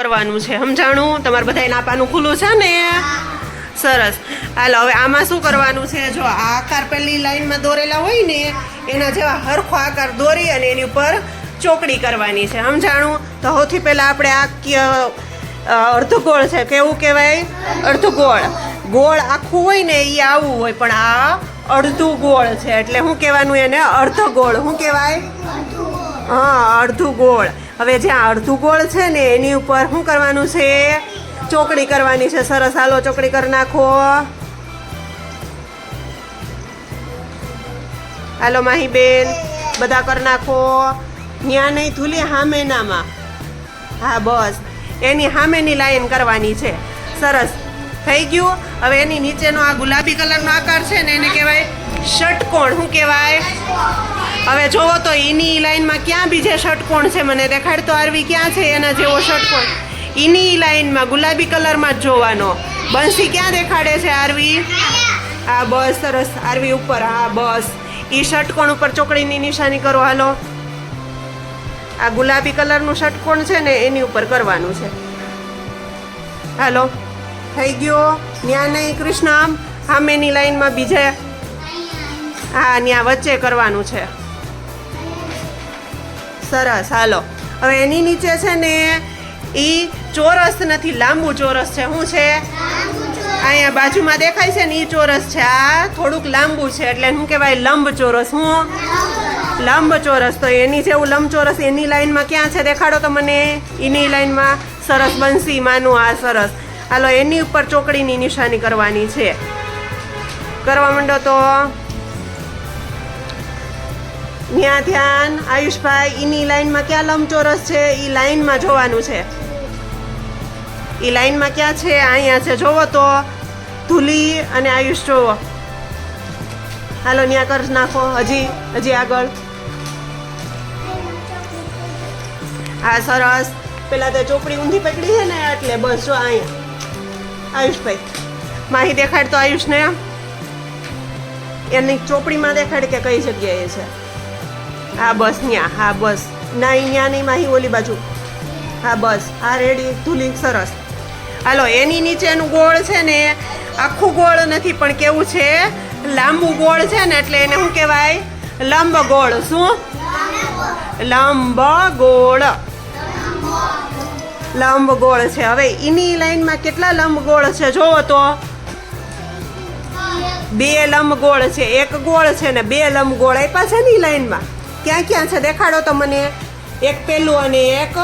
કરવાનું છે, સમજાણું? તમારે બધા આપવાનું ખુલ્લું છે ને? સરસ. હાલો, હવે આમાં શું કરવાનું છે? જો, આ આકાર પેલી લાઈનમાં દોરેલા હોય ને, એના જેવા હરખો આકાર દોરી અને એની ઉપર ચોકડી કરવાની છે. સમજાણું? તો સૌથી પહેલાં આપણે આ અર્ધગોળ છે, કેવું કહેવાય? અર્ધગોળ. ગોળ આખું હોય ને એ આવું હોય, પણ આ અડધું ગોળ છે. એટલે શું કહેવાનું એને? અર્ધગોળ. શું કહેવાય? હા અડધું ગોળ હવે જ્યાં અડધું ગોળ છે ને, એની ઉપર શું કરવાનું છે? ચોકડી કરવાની છે. સરસ. હાલો, ચોકડી કરી નાખો. હાલો, માહીબેન. બધા કરી નાખો. ત્યાં નહીં ધૂલી, હામેનામાં. હા, બસ. એની સામેની લાઈન કરવાની છે. સરસ. થઈ ગયું. હવે એની નીચેનો આ ગુલાબી કલરનો આકાર છે ને, એને કહેવાય ષટકોણ. શું કહેવાય? હવે જોવો તો ઈની લાઈનમાં ક્યાં બીજે ષટકોણ છે મને દેખાડ તો આરવી ક્યાં છે એના જેવો ષટકોણ ઈની લાઈનમાં ગુલાબી કલરમાં જ જોવાનો. બંસી ક્યાં દેખાડે છે આરવી? હા બસ, સરસ. આરવી ઉપર. હા, બસ. એ ષટકોણ ઉપર? ચોકડીની નિશાની કરો, હાલો. આ ગુલાબી કલરનું ષટકોણ છે ને એની ઉપર કરવાનું છે. હાલો. થઈ ગયો. ન્યા નહીં, કૃષ્ણ. સામેની લાઈનમાં બીજે. હા, ન્યા વચ્ચે કરવાનું છે. સરસ, હાલો. હવે એની નીચે છે ને એ ચોરસ નથી, લાંબુ ચોરસ છે. શું છે? અહીંયા બાજુમાં દેખાય છે ને એ ચોરસ છે. આ થોડુંક લાંબુ છે, એટલે શું કહેવાય? લંબ ચોરસ, હું? લંબ ચોરસ. તો એની જેવું લંબ ચોરસ એની લાઈનમાં ક્યાં છે? દેખાડો તો મને. એની લાઈનમાં સરસ બંસી, માનું આ સરસ. હાલો, એની ઉપર ચોકડીની નિશાની કરવાની છે. કરવા માંડો તો ત્યાં ધ્યાન, આયુષભાઈ એની લાઈનમાં ક્યાં લંબચોરસ છે? એ લાઈનમાં જોવાનું છે. એ લાઈનમાં ક્યાં છે? અહીંયા છે. જોવો તો. ધૂલી અને આયુષ જોવો. હાલો, ન્યા કર નાખો. હજી હજી આગળ. હા, સરસ. પેલા તો ચોપડી ઊંધી પકડી છે ને, એટલે બસ જો અહીંયા. આયુષભાઈ, માહી દેખાડ તો આયુષને. એની ચોપડીમાં દેખાડ કે કઈ જગ્યાએ છે? હા, બસ ન્યા. હા, બસ. ના અહીંયા નહીં, માહી ઓલી બાજુ. હા, બસ. આ રેડી, ધૂલી, સરસ. હાલો, એની નીચેનું ગોળ છે ને, આખું ગોળ નથી, પણ કેવું છે? લાંબુ ગોળ છે ને, એટલે એને શું કહેવાય? લંબ ગોળ. શું? લંબ ગોળ. લંબ ગોળ છે. હવે એની લાઈનમાં કેટલા લંબ ગોળ છે? જોવો તો. બે લંબ ગોળ છે. એક ગોળ છે ને બે લંબ ગોળ આપ્યા છે ને લાઈનમાં? ક્યાં ક્યાં છે? દેખાડો તો મને. એક પેલું અને એક.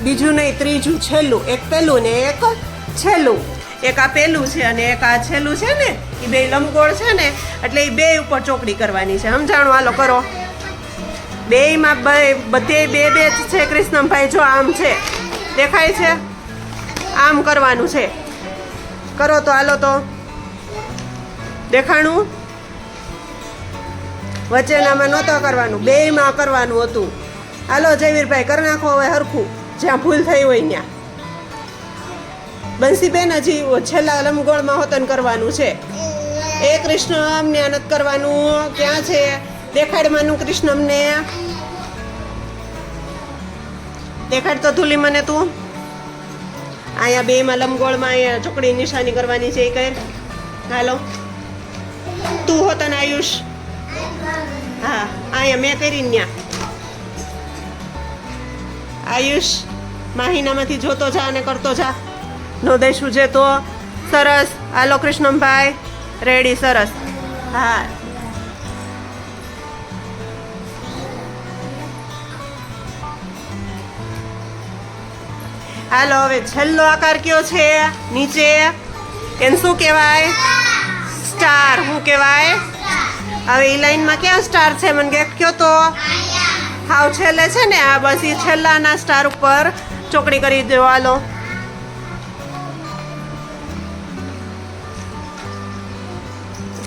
બીજું નહીં, ત્રીજું, છેલ્લું. એક પેલું ને એક છેલ્લું. એક આ પેલું છે અને એક આ છેલ્લું છે ને? એ બે લંબગોળ છે ને? એટલે એ બે ઉપર ચોકડી કરવાની છે. સમજાણું? હાલો કરો. બેયમાં બે બધે બે બે જ છે કૃષ્ણભાઈ જો આમ છે. દેખાય છે? આમ કરવાનું છે. કરો તો, હાલો તો. દેખાણું? વચ્ચેનામાં નહોતો કરવાનું, બેયમાં કરવાનું હતું. હાલો, જયવીરભાઈ, કરી નાખો હવે હરખું. જ્યાં ભૂલ થઈ હોય ત્યાં. બંસીબેન હજી છેલ્લા લંબગોળમાં હોતન કરવાનું છે. એ કૃષ્ણ અમને આનંદ કરવાનું. ક્યાં છે? દેખાડવાનું કૃષ્ણ અમને. દેખાડ તો ધૂલી મને તું. અહીંયા બેમાં લંબગોળમાં અહીંયા ચોકડી નિશાની કરવાની છે એ કર હાલો. તું હોતન આયુષ. હા અહીંયા મેં કરીને આયુષ, માહિનામાંથી જોતો જા અને કરતો જા. નો દઈશું જે તો સરસ. હાલો, કૃષ્ણમભાઈ. રેડી સરસ. હા. હાલો, હવે છેલ્લો આકાર કયો છે? નીચે. એને શું કહેવાય? સ્ટાર શું કહેવાય? હવે એ લાઈનમાં ક્યાં સ્ટાર છે? મને કે કયો તો હાવ છેલ્લે છે ને આ બસ એ છેલ્લાના સ્ટાર ઉપર ચોકડી કરી દેવાલો